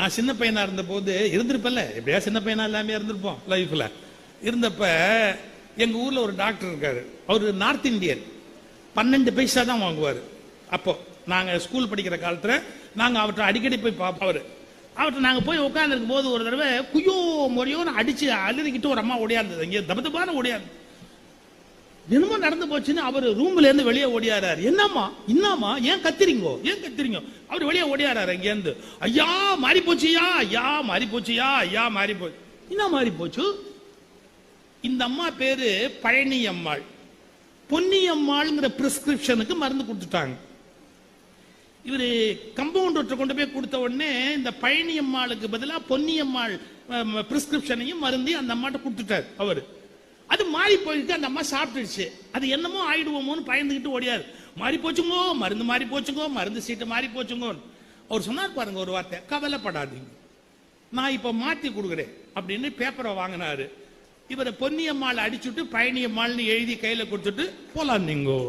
நான் சின்ன பையனா இருந்த போது இருந்திருப்பல்ல எப்படியா சின்ன பையனா எல்லாமே இருந்திருப்போம் லைஃப்ல இருந்தப்ப எங்க ஊர்ல ஒரு டாக்டர் இருக்காரு. அவரு நார்த் இந்தியன் பன்னெண்டு பைசா தான் வாங்குவார். அப்போ நாங்கள் ஸ்கூல் படிக்கிற காலத்தில் நாங்கள் அவர்கிட்ட அடிக்கடி போய் பார்ப்போம் அவர். அவர்கிட்ட நாங்கள் போய் உட்காந்துருக்கும் போது ஒரு தடவை குய்யோ முறையோன்னு அடிச்சு அழுதுகிட்டு ஒரு அம்மா ஓடியாந்தது. இங்கே தப தபான ஓடியாந்து என்னமோ நடந்து போச்சுன்னு அவர் ரூம்ல இருந்து வெளியே ஓடியாராரு. என்னம்மா? என்னம்மா ஏன் கத்திரிங்கோ ஏன் கத்திரிங்க அவர் வெளியே ஓடியாராரு இங்க இருந்து ஐயா மாறி போச்சியா? ஐயா மாறி போச்சியா? ஐயா மாறி போச்சு என்ன மாறி போச்சு? இந்த அம்மா பேரு பழனி அம்மாள் பொன்னியம்மாளுங்கிற பிரிஸ்கிரிப்ஷனுக்கு மருந்து கொடுத்துட்டாங்க. இவரு கம்பவுண்டர் கொண்டு போய் கொடுத்த உடனே இந்த பழனி அம்மாளுக்கு பதிலா பொன்னியம்மாள் பிரிஸ்கிரிப்ஷனையும் மருந்தையும் அந்த அம்மாட்ட கொடுத்துட்டார் அவர். அது மாறி போயிட்டு அந்த அம்மா சாப்பிட்டுடுச்சு அது என்னமோ ஆயிடுவோமோன்னு பயந்துகிட்டு ஓடியாரு. மாறி போச்சுங்கோ மருந்து மாறி போச்சுங்கோ மருந்து சீட்டு மாறி போச்சுங்கோ அவர் சொன்னார் பாருங்க ஒரு வார்த்தை கவலைப்படாதீங்க. நான் இப்ப மாத்தி கொடுக்குறேன் அப்படின்னு பேப்பரை வாங்கினாரு. இவரை பொன்னியம்மாள் அடிச்சுட்டு பழனியம்மாள்னு எழுதி கையில கொடுத்துட்டு போலாம் நீங்கோ.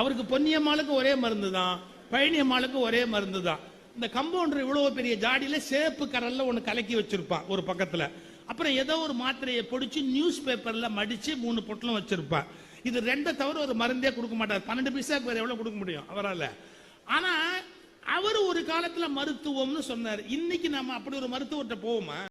அவருக்கு பொன்னியம்மாளுக்கு ஒரே மருந்து தான் பழனியம்மாளுக்கு ஒரே மருந்து தான். இந்த கம்பவுண்டர் இவ்வளவு பெரிய ஜாடியில சேப்பு கரல்ல ஒன்னு கலக்கி வச்சிருப்பான் ஒரு பக்கத்துல. அப்புறம் ஏதோ ஒரு மாத்திரையை பொடிச்சு நியூஸ் பேப்பர்ல மடிச்சு மூணு பொட்டலும் வச்சிருப்பான் இது ரெண்டை தவிர ஒரு மருந்தே கொடுக்க மாட்டார். பன்னெண்டு பைசா வேற எவ்வளவு கொடுக்க முடியும்? அவரால். ஆனா அவர் ஒரு காலத்துல மருத்துவம்னு சொன்னார். இன்னைக்கு நம்ம அப்படி ஒரு மருத்துவர்கிட்ட போவோமா?